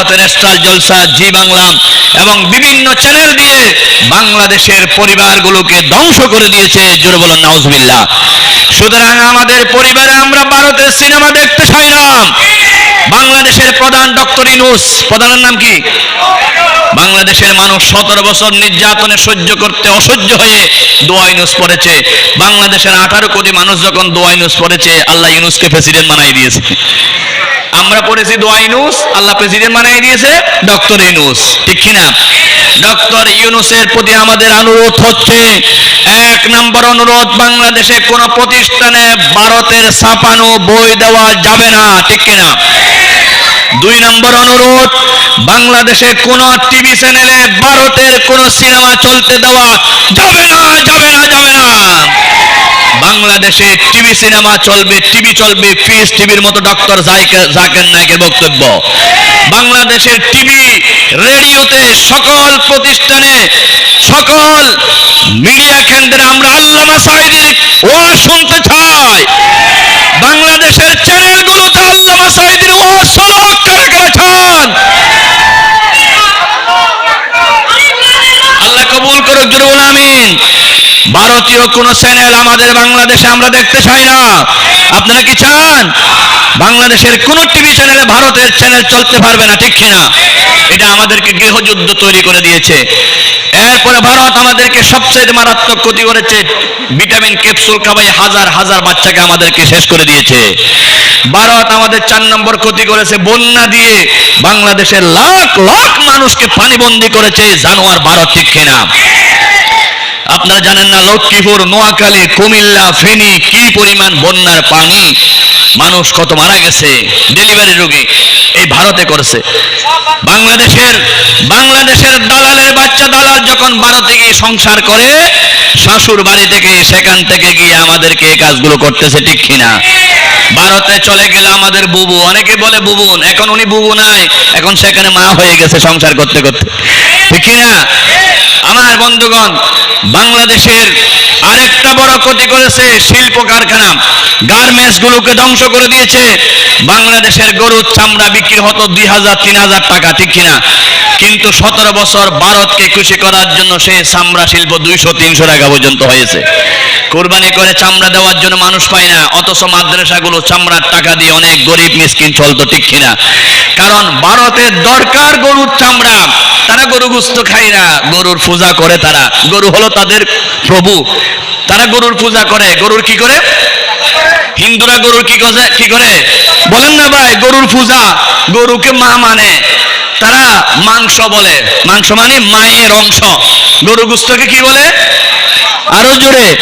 ভারতের স্টার জলসা জি বাংলা এবং বিভিন্ন চ্যানেল দিয়ে বাংলাদেশের পরিবারগুলোকে ধ্বংস করে দিয়েছে, জোরে বলুন নাউজবিল্লা সুতরাং আমাদের পরিবারে আমরা ভারতের সিনেমা দেখতে চাই না বাংলাদেশের প্রধান ডক্টর ইনুস, প্রধানের নাম কি? বাংলাদেশের মানুষ সতেরো বছর নির্যাতনে সহ্য করতে অসহ্য হয়ে দোয়া ইউনুস পড়েছে। বাংলাদেশের আঠারো কোটি মানুষ যখন দোয়া ইউনুস পড়েছে, আল্লাহ ইউনুসকে প্রেসিডেন্ট বানাই দিয়েছে। আমরা পড়েছি দোয়া ইউনুস, আল্লাহ প্রেসিডেন্ট বানাই দিয়েছে ডক্টর ইউনুস। ঠিক কিনা? ডক্টর ইউনুসের প্রতি আমাদের অনুরোধ হচ্ছে, এক নম্বর অনুরোধ, বাংলাদেশে কোন প্রতিষ্ঠানে ভারতের ছাপানো বই দেওয়া যাবে না। ঠিক কিনা? দুই নম্বর অনুরোধ, বাংলাদেশে কোন টিভি চ্যানেলে ভারতের কোন সিনেমা চলতে দেওয়া যাবে না যাবে না যাবে না। বাংলাদেশে টিভি সিনেমা চলবে টিভি চলবে ফিস টিভির মতো ডক্টর জাকির নায়কের বক্তব্য। বাংলাদেশের টিভি রেডিওতে সকল প্রতিষ্ঠানে, সকল মিডিয়া কেন্দ্রে আমরা আল্লামা সাইদির ও শুনতে চাই। ভারতীয় কোন চ্যানেল আমাদের বাংলাদেশে আমরা দেখতে চাই না। আপনারা কি চান? বাংলাদেশের কোন টিভি চ্যানেলে ভারতের চ্যানেল চলতে পারবে না, ঠিক কিনা? এটা আমাদেরকে গৃহযুদ্ধ তৈরি করে দিয়েছে। এরপরে ভারত আমাদেরকে সবচেয়ে মারাত্মক ক্ষতি করেছে, ভিটামিন ক্যাপসুল খাবাই হাজার হাজার বাচ্চাকে আমাদেরকে শেষ করে দিয়েছে। ভারত আমাদের চার নম্বর ক্ষতি করেছে, বন্যা দিয়ে বাংলাদেশের লাখ লাখ মানুষকে পানিবন্দী করেছে জানোয়ার ভারত, ঠিক কিনা? আপনারা জানেন না লক্ষ্মীপুর, নোয়াখালী, কুমিল্লা, ফেনী, কি পরিমাণ বন্যার পানি? মানুষ কত মারা গেছে? ডেলিভারি রোগী এই ভারতে করেছে। বাংলাদেশের বাংলাদেশের দালালের বাচ্চা দালাল যখন ভারতে গিয়ে সংসার করে শাশুর বাড়ি থেকে সেখান থেকে গিয়ে আমাদেরকে এই কাজগুলো করতেছে, ঠিক কিনা? ভারতে চলে গেলে আমাদের বুবু, অনেকে বলে বুবুন, এখন উনি বুবু নাই, এখন সেখানে মা হয়ে গেছে সংসার করতে করতে। ঠিক কিনা? আমার বন্ধুগণ, বাংলাদেশের আরেকটা বড় ক্ষতি করেছে শিল্প কারখানা। গার্মেন্টস গুলোকে ধ্বংস করে দিয়েছে। বাংলাদেশের গরুর চামড়া বিক্রি হতো দুই হাজার, তিন হাজার টাকা, ঠিক কিনা? কিন্তু সতেরো বছর ভারতকে খুশি করার জন্য সে চামড়া শিল্প দুইশো, তিনশো টাকা পর্যন্ত হয়েছে। কোরবানি করে চামড়া দেওয়ার জন্য মানুষ পায় না, অথচ মাদ্রাসাগুলো চামড়ার টাকা দিয়ে অনেক গরিব মিসকিন চলতো, ঠিক কিনা? কারণ ভারতের দরকার গরুর চামড়া, তারা গরু গুস্ত খায় না, গরুর পূজা করে তারা। গরু হলো তাদের প্রভু। তারা গরুর পূজা করে, গরুর কি করে? হিন্দুরা গরুর কি করে কি করে? বলেন না ভাই, গরুর পূজা, গরুকে মা মানে। তারা মাংস বলে। মাংস মানে মায়ের অংশ। গরু গুস্তকে কি বলে? আরও জোরে।